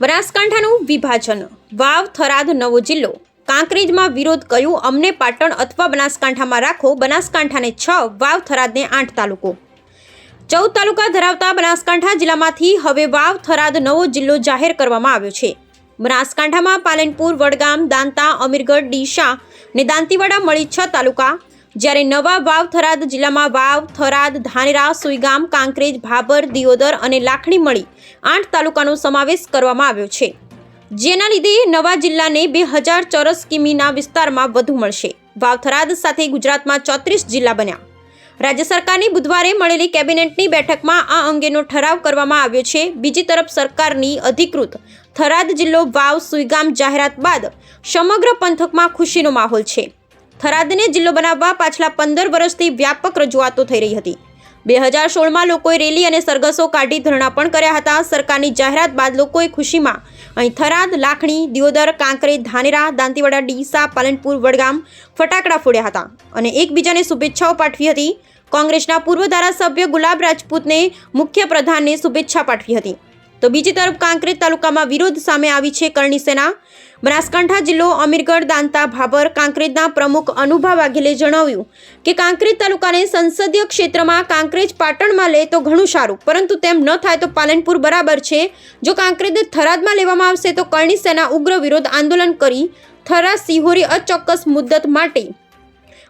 બનાસકાંઠાનું વિભાજન. વાવ, થરાદ, નવો જિલ્લો. કાંકરેજમાં વિરોધ કર્યું અમને પાટણ અથવા બનાસકાંઠામાં રાખો. બનાસકાંઠાને છ, વાવ, થરાદને આઠ તાલુકો. ચૌદ તાલુકા ધરાવતા બનાસકાંઠા જિલ્લામાંથી હવે વાવ, થરાદ, નવો જિલ્લો જાહેર કરવામાં આવ્યો છે. બનાસકાંઠામાં પાલનપુર, વડગામ, દાંતા, અમીરગઢ ડીસા ને દાંતીવાડા મળી છ તાલુકા. જ્યારે નવા વાવ થરાદ જિલ્લામાં વાવ, થરાદ, ધાનેરા, સુઈગામ, કાંકરેજ ભાબર દિયોદર અને લાખણી મળી આઠ તાલુકાનો સમાવેશ કરવામાં આવ્યો છે. જેના લીધે નવા જિલ્લાને બે હજાર ચોરસ કિમીના વિસ્તારમાં વધુ મળશે. વાવ થરાદ સાથે ગુજરાતમાં ચોત્રીસ જિલ્લા બન્યા. રાજ્ય સરકારની બુધવારે મળેલી કેબિનેટની બેઠકમાં આ અંગેનો ઠરાવ કરવામાં આવ્યો છે. બીજી તરફ સરકારની અધિકૃત થરાદ જિલ્લો વાવ, સુઈગામ જાહેરાત બાદ સમગ્ર પંથકમાં ખુશીનો માહોલ છે. થરાદને જિલ્લો બનાવવા પાછલા પંદર વર્ષથી વ્યાપક રજૂઆતો થઈ રહી હતી. બે હજાર સોળમાં લોકોએ રેલી અને સરઘસો કાઢી ધરણા પણ કર્યા હતા. સરકારની જાહેરાત બાદ લોકોએ ખુશીમાં અહીં થરાદ, લાખણી, દિયોદર, કાંકરે, ધાનેરા, દાંતીવાડા, ડીસા, પાલનપુર, વડગામ ફટાકડા ફોડ્યા હતા અને એકબીજાને શુભેચ્છાઓ પાઠવી હતી. કોંગ્રેસના પૂર્વ ધારાસભ્ય ગુલાબ રાજપૂતને મુખ્ય પ્રધાનને શુભેચ્છા પાઠવી હતી. તો બીજી તરફ કાંકરેજ તાલુકામાં વિરોધ સામે આવી છે કરણી સેના. બનાસકાંઠા જિલ્લો અમીરગઢ દાંતા ભાભર કાંકરેજના પ્રમુખ અનુભા વાઘેલે જણાવ્યું કે કાંકરેજ તાલુકાને સંસદીય ક્ષેત્રમાં કાંકરેજ પાટણમાં લે તો ઘણું સારું, પરંતુ તેમ ન થાય તો પાલનપુર બરાબર છે. જો કાંકરેજ થરાદમાં લેવામાં આવશે તો કરણી સેના ઉગ્ર વિરોધ આંદોલન કરી થરા સિહોરી અચોક્કસ મુદ્દત માટે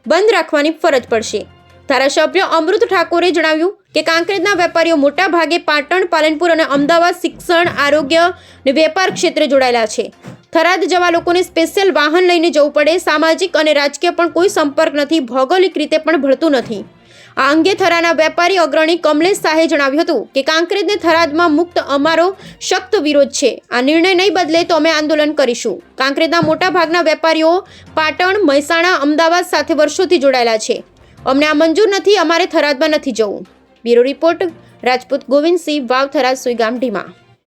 બંધ રાખવાની ફરજ પડશે. ધારાસભ્ય અમૃત ઠાકોરે જણાવ્યું કે કાંકરેજના વેપારીઓ મોટા ભાગે પાટણ, પાલનપુર અને અમદાવાદ શિક્ષણ, આરોગ્ય અને વેપાર ક્ષેત્રે જોડાયેલા છે. થરાદ જવા લોકોને સ્પેશિયલ વાહન લઈને જવું પડે, સામાજિક અને રાજકીય પણ કોઈ સંપર્ક નથી, ભૌગોલિક રીતે પણ ભળતું નથી. આ અંગે થરાના વેપારી અગ્રણી કમલેશ શાહે જણાવ્યું હતું કે કાંકરેજને થરાદમાં મુક્ત અમારો શક્ત વિરોધ છે. આ નિર્ણય નહીં બદલે તો અમે આંદોલન કરીશું. કાંકરેજના મોટા ભાગના વેપારીઓ પાટણ, મહેસાણા, અમદાવાદ સાથે વર્ષોથી જોડાયેલા છે. અમને આ મંજૂર નથી, અમારે થરાદમાં નથી જવું. બ્યુરો રિપોર્ટ રાજપૂત ગોવિંદસિંહ વાવથરા સુઈગામ ઢીમા.